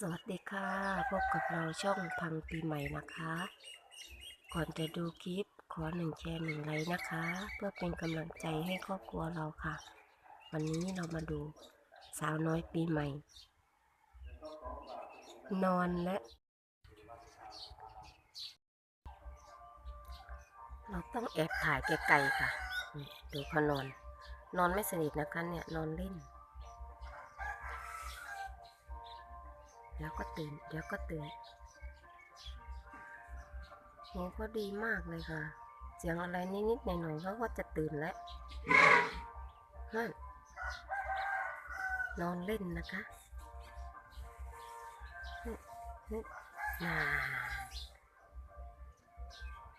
สวัสดีค่ะ พบกับเราช่องพังปีใหม่นะคะ ก่อนจะดูคลิปขอหนึ่งแชร์หนึ่งไลค์นะคะ เพื่อเป็นกำลังใจให้ครอบครัวเราค่ะ วันนี้เรามาดูสาวน้อยปีใหม่ นอนและเราต้องแอบถ่ายไกลๆค่ะ ดูเขานอน นอนไม่สนิทนะคะเนี่ย นอนเล่น เดี๋ยวก็ตื่นเดี๋ยวก็ตื่นหูก็ดีมากเลยค่ะ เสียงอะไรนิดๆหน่อยๆเขาก็จะตื่นแล้วนั่นนอนเล่นนะคะฮึฮึน่า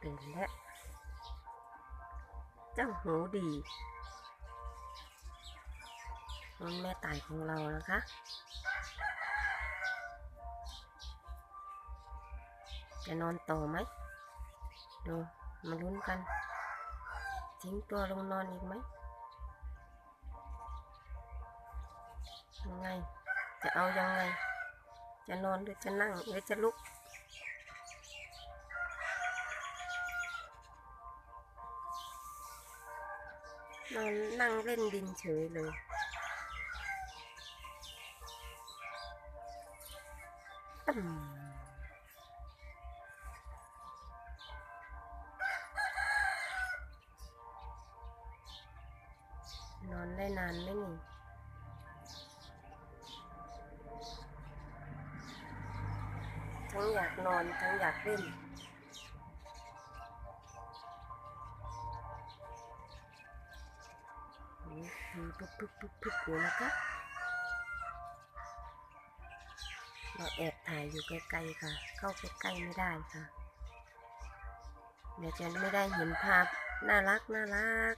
ตื่นแล้วเจ้าหูดีน้องแม่ตายของเรานะคะ จะนอนต่อไหมดูมาลุ้นกัน ทิ้งตัวลงนอนอีกไหมยังไง จะเอายังไง จะนอนหรือจะนั่งหรือจะลุก นอนนั่งเล่นดินเฉยเลยอืม ทั้งอยากนอนทั้งอยากเล่นนี่ปุ๊บปุ๊บปุ๊บปุ๊บอยู่นะคะเราแอบถ่ายอยู่ไกลๆค่ะ เข้าไปใกล้ไม่ได้ค่ะ เดี๋ยวจะไม่ได้เห็นภาพน่ารักน่ารัก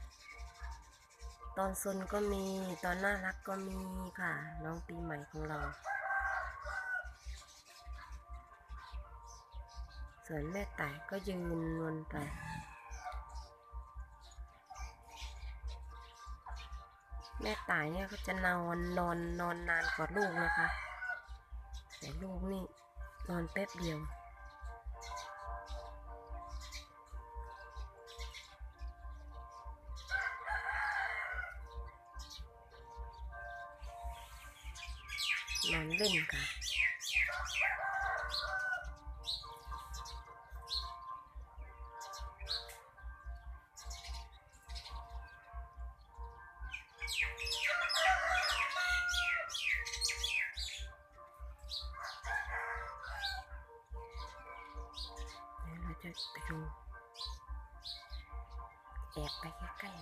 ตอนซนก็มีตอนน่ารักก็มีค่ะ น้องปีใหม่ของเรา ส่วนแม่ไต่ก็ยืนวนไปแม่ตายเนี่ยก็จะนอนนอนนอนนานกว่าลูกนะคะ แต่ลูกนี่นอนแป๊บเดียวนอนเล่นค่ะเดี๋ยวเราจะไปดูแอบไปใกล้ๆหน่ อ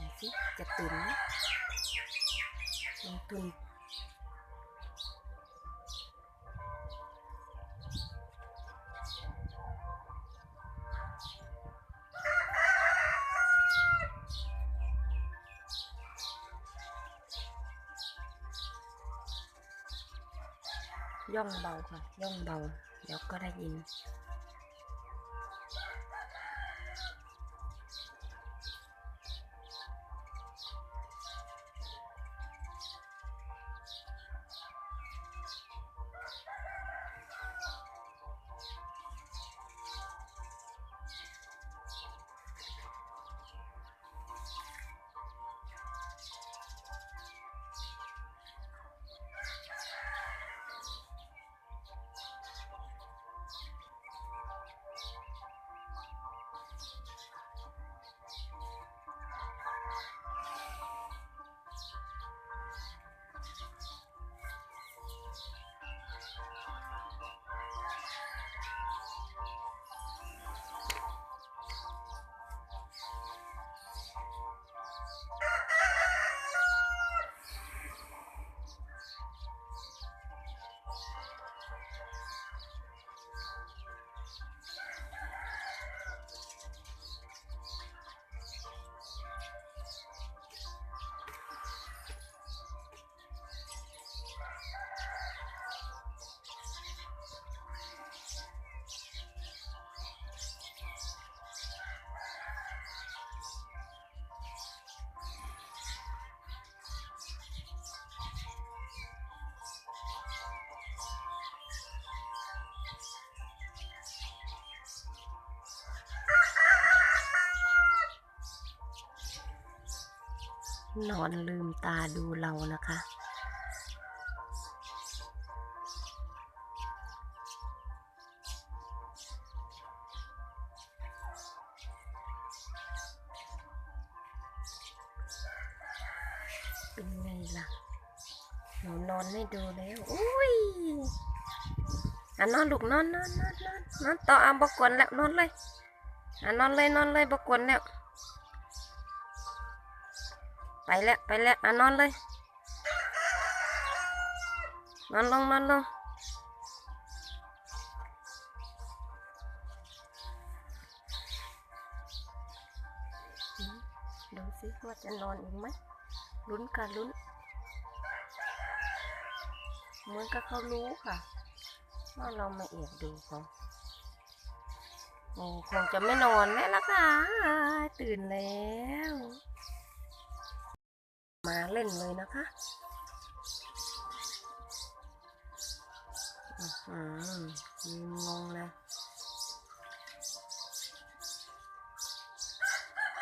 ยสิจะตื่นไหมลงทุนย่องเบาค่ะ Let's นอนลืมตาดูเรานะคะ เป็นไงล่ะหนูนอนไม่ดูแล้วอุ้ยอะนอนลูกนอนนอนนอนนอนนอนต่อเอาบกวนแล้วนอนเลยอะนอนเลยนอนเลยบกวนแล้ว แล้วไปแล้วอะนอนเลย นอนลงนอนลงดูสิว่าจะนอนอีกไหมลุ้นค่ะลุ้น เหมือนกับเขารู้ค่ะว่าเรามาแอบดูเขาโอ้คงจะไม่นอนแล้วล่ะค่ะ ตื่นแล้ว มาเล่นเลยนะคะอื้อหือยืนงงเลย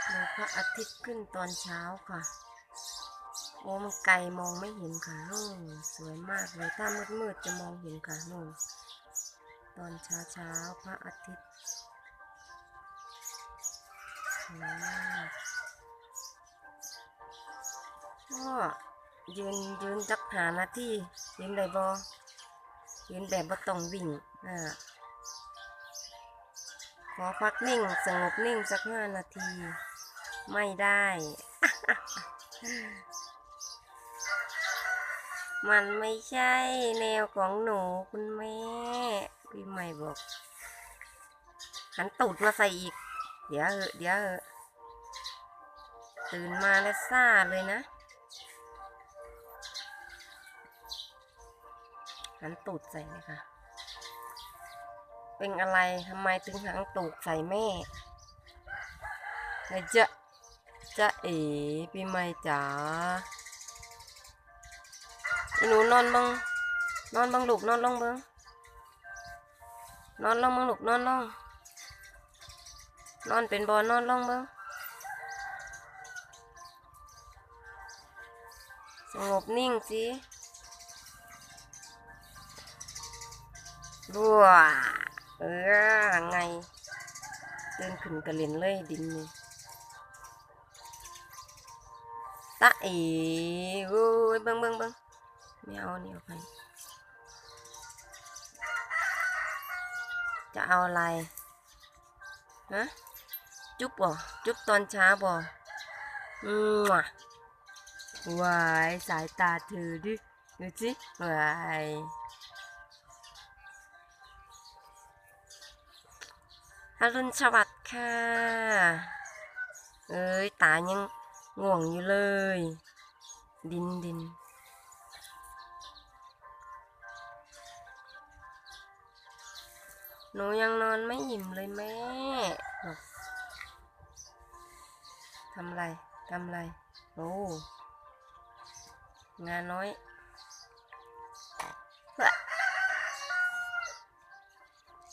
ดูพระอาทิตย์ขึ้นตอนเช้าค่ะ โอ้มันไกลมองไม่เห็นค่ะโอ้สวยมากเลย ถ้ามืดๆจะมองเห็นค่ะโน่นตอนเช้าเช้าๆพระอาทิตย์ ก็ยืนยืนจักหานาทียืนได้บอยืนแบบบ่ต้องวิ่งอ่าขอพักนิ่งสงบนิ่งสักห้านาที ไม่ได้ มันไม่ใช่แนวของหนูคุณแม่พี่ใหม่บอกหันตูดมาใส่อีก เดี๋ยวเหอะเดี๋ยวเหอะตื่นมาแล้วซ่าเลยนะ หันตูดใส่เลยค่ะ เป็นอะไรทำไมถึงหันตูดใส่แม่แล้วจะจะเอ๋พี่ใหม่จ๋าอีหนูนอนบังนอนบังลูกนอนลงเบิงนอนลงบังลูกนอนลงนอนเป็นบอนอนลงเบิงสงบนิ่งสิ บัวเออไงเดินขึ้นกระเล่นเลยดินนี่ตาเอ๋โอ้ยเบิ้งเบิ้งเบิ้งไม่เอาเหนียไปจะเอาอะไรฮะจุ๊บบ่จุ๊บตอนเช้าบ่อืมว่ะวายสายตาเธอดิดูสิวาย อรุณสวัสดิ์ค่ะ เอ้ย ตายังง่วงอยู่เลย ดินดินหนูยังนอนไม่อิ่มเลยแม่บอกทำไรทำไร โอ้ งานน้อย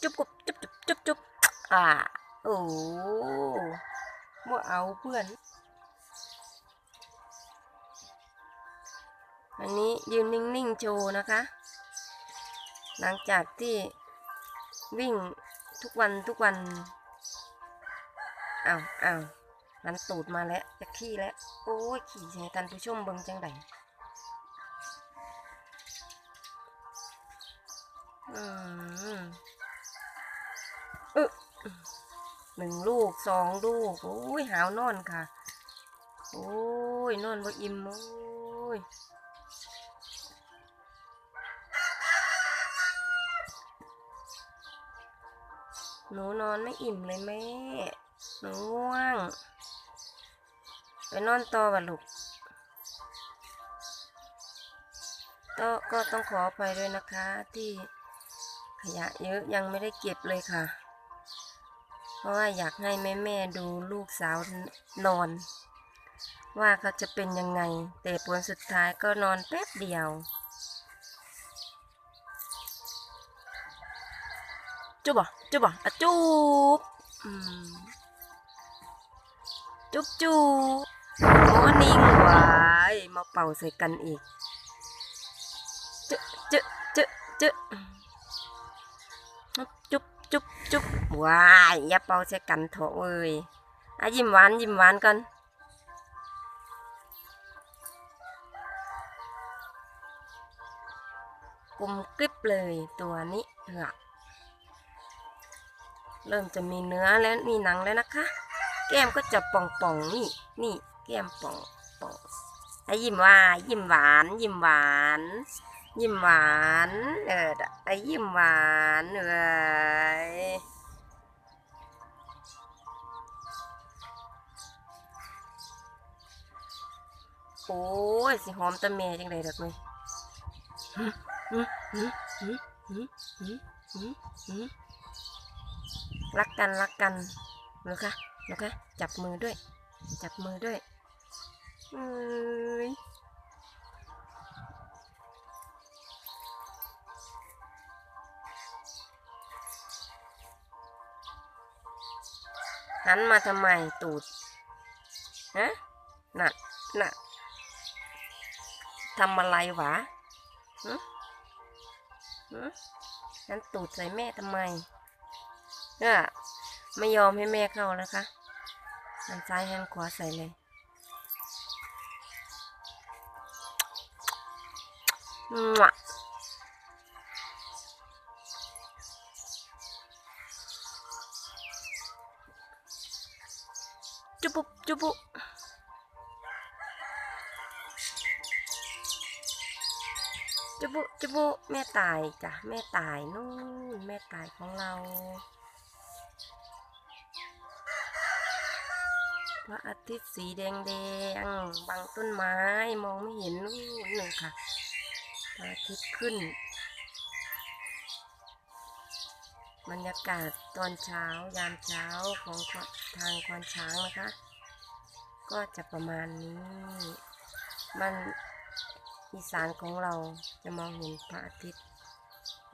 จุ๊บกุบจุ๊บจุ๊บจุ๊บจุ๊บ อ่าโอ้บ่เอาเพื่อน อันนี้ยืนนิ่งๆโชว์นะคะ หลังจากที่วิ่งทุกวันทุกวันอ้าวอ้าวหันตูดมาแล้วจะขี้แล้ว โอ้ย ขี่ให้ท่านผู้ชมเบิ่งจังไดอืมเออ หนึ่งลูกสองลูกโอ้ยหาวนอนค่ะ โอ้ยนอนบ่อิ่มโอ้ยหนูนอนไม่อิ่มเลยแม่หนูง่วง ไปนอนต่อบัลูกก็ก็ต้องขออภัยด้วยนะคะที่ขยะเยอะยังไม่ได้เก็บเลยค่ะ เพราะว่าอยากให้แม่แม่ดูลูกสาวนอน ว่าเขาจะเป็นยังไง แต่ผลสุดท้ายก็นอนแป๊บเดียว จุ๊บอะจุ๊บอะจุ๊บจุ๊บจุ๊บมอนิ่งวายมาเป่าใส่กันอีก เจ๊ะเจ๊ะเจ๊ะเจ๊ะจุ๊ จุ๊บว้ายอย่าเป่าใส่กันเถอะเว้ยอะยิ้มหวานยิ้มหวานกันกลมกริบเลยตัวนี้เหอะเริ่มจะมีเนื้อแล้วมีหนังแล้วนะคะ แก้มก็จะป่องป่องนี่นี่แก้มป่องป่องไอยิ้มว่ายิ้มหวาน ยิ้มหวาน ยิ้มหวาน เออไอ้ยิ้มหวานเอ้ยโอ้ยสิหอมตะเมยจังไดดอกไหมรักกันรักกันหนูคะหนูคะจับมือด้วย จับมือด้วยอ้ย หันมาทำไมตูดฮะน่ะน่ะทำอะไรวะฮึฮึหันตูดใส่แม่ทำไมเนี่ยไม่ยอมให้แม่เข้านะคะหันซ้ายหันขวาใส่เลยมั่ จุบุจุบุจุบุจุบุแม่ตายจ้ะแม่ตายนู่นแม่ตายของเราพระอาทิตย์สีแดงแดงบังต้นไม้มองไม่เห็นนู่นหนึ่งค่ะพระอาทิตย์ขึ้น บรรยากาศตอนเช้ายามเช้าของทางควานช้างนะคะ ก็จะประมาณนี้ มันอีสานของเราจะมองเห็นพระอาทิตย์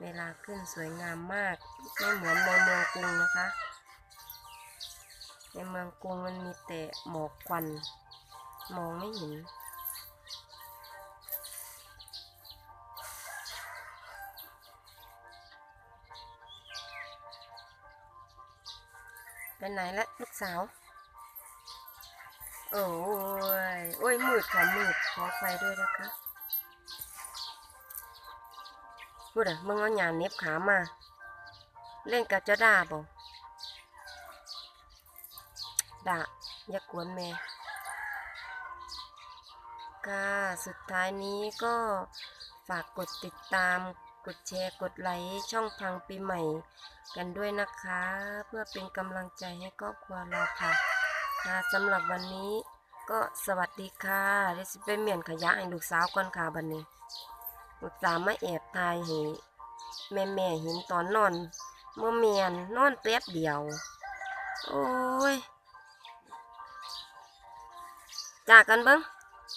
เวลาขึ้นสวยงามมาก ไม่เหมือนในเมืองกรุงนะคะ ในเมืองกรุงมันมีแต่หมอกควัน มองไม่เห็น ไปไหนละลูกสาว โอ้ย โอ้ยมืดค่ะมืดขอไฟด้วยนะคะพูดอะมึงเอาหยาเน็บขามา เล่นกับเจ้าด่าบ่ด่าอย่ากวนแม่ค่ะสุดท้ายนี้ก็ฝากกดติดตาม กดแชร์ กดไลค์ช่องพังปีใหม่ กันด้วยนะคะ เพื่อเป็นกำลังใจให้ครอบครัวเราค่ะค่ะสำหรับวันนี้ก็สวัสดีค่ะเดี๋ยวสิไปเมียนขยะให้ลูกสาวก่อนค่ะบันนี้ ลูกสาวมาแอบถ่ายให้แม่แม่เห็นตอนนอนเมื่อเมียนนอนแป๊บเดียว โอ้ยจากกันเบิ้ง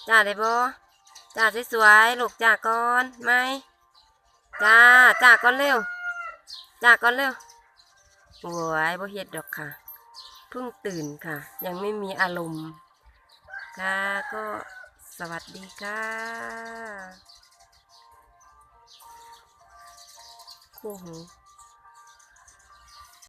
จ้าได้บ่จ้าสวยๆลูกจ้าก่อนไหม จ้าจ้าก่อนเร็วจ้าก่อนเร็วโอ้ยบ่เฮ็ดดอกค่ะ เพิ่งตื่นค่ะ ยังไม่มีอารมณ์ค่ะก็สวัสดีค่ะคู่หู